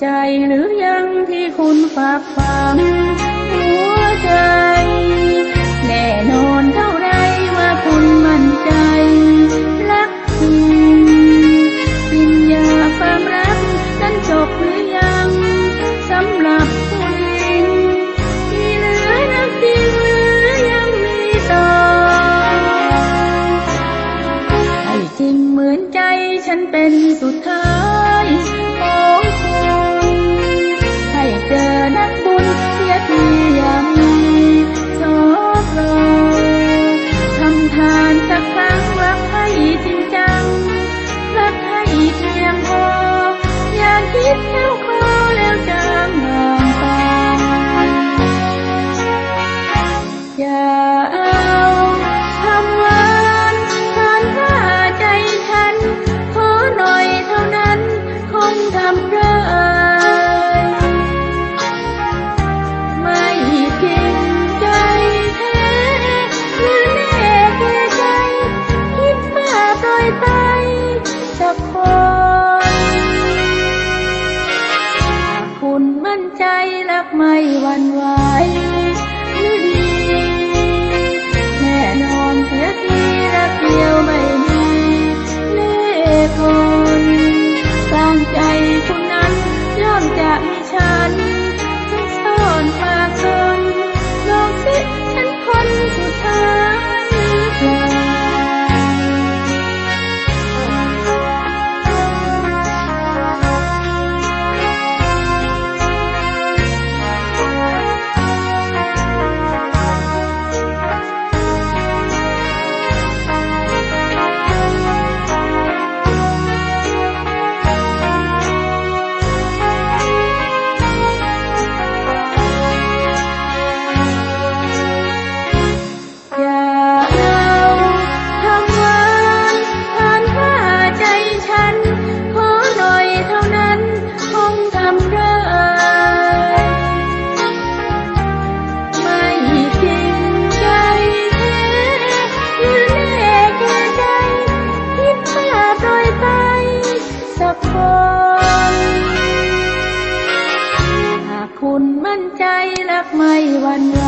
ใจหรือยังที่คุณฝากฝังหัวใจ แน่นอนเท่าไรว่าคุณมั่นใจ รักจริงปิญญาความรักนั้นจบหรือยังสำหรับผู้หญิงที่เหลือรักจริงหรือยังมีต่อให้จริงเหมือนใจฉันเป็นสุดท้าย กไม่หวั่นไหวหรือดีแน่นอนเสียทีรักเดียวไม่มีเล่ห์คนสร้างใจคนนั้นย่อมจะมีฉัน สักคนหากคุณมั่นใจรักไม่หวั่นไหว